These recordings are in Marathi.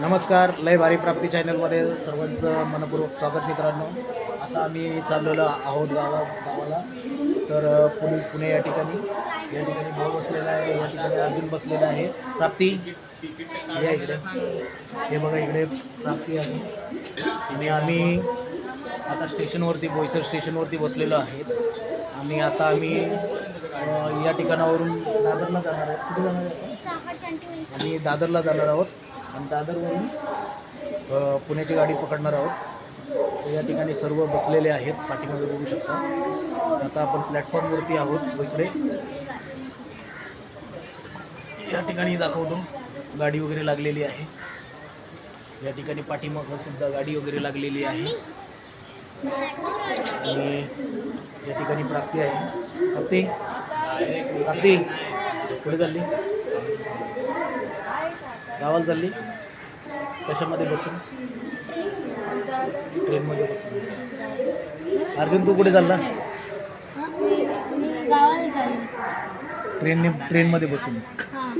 नमस्कार लय भारी प्राप्ती चॅनलमध्ये सर्वांचं मनपूर्वक स्वागत मित्रांनो. आता आम्ही चाललेलो आहोत गावा गावाला. तर पुणे पुणे या ठिकाणी. या ठिकाणी भाऊ बसलेला आहे या ठिकाणी अर्जुन बसलेला आहे. प्राप्ती या इकडे. हे बघा इकडे प्राप्ती आहे. आणि आम्ही आता स्टेशनवरती बोईसर स्टेशनवरती बसलेलो आहेत. आणि आता आम्ही या ठिकाणावरून दादरला जाणार आहोत. कुठे जाणार आहे आणि दादरला जाणार आहोत. आणि दादरवरून पुण्याची गाडी पकडणार आहोत. या ठिकाणी सर्व बसलेले आहेत पाठीमागे बघू शकता. आता आपण प्लॅटफॉर्मवरती आहोत इकडे. या ठिकाणी दाखवतो गाडी वगैरे लागलेली आहे. या ठिकाणी पाठीमागं सुद्धा गाडी वगैरे लागलेली आहे. आणि या ठिकाणी प्राप्ती आहे. प्राप्ती? प्राप्ती? कुठे चालली? गावाला चालली. कशामध्ये बसून? ट्रेनमध्ये बसून. अर्जुन तू कुठे चालला? मी मी गावाला चालले. ट्रेनने ट्रेनमध्ये बसून. हां.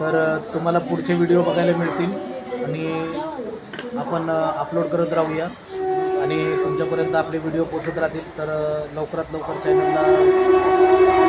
तर तुम्हाला पुढचे व्हिडिओ बघायला मिळतील. आणि आपण अपलोड करत राहूया. आणि तुमच्यापर्यंत आपले व्हिडिओ पोचत राहतील. तर लवकरात लवकर चॅनलला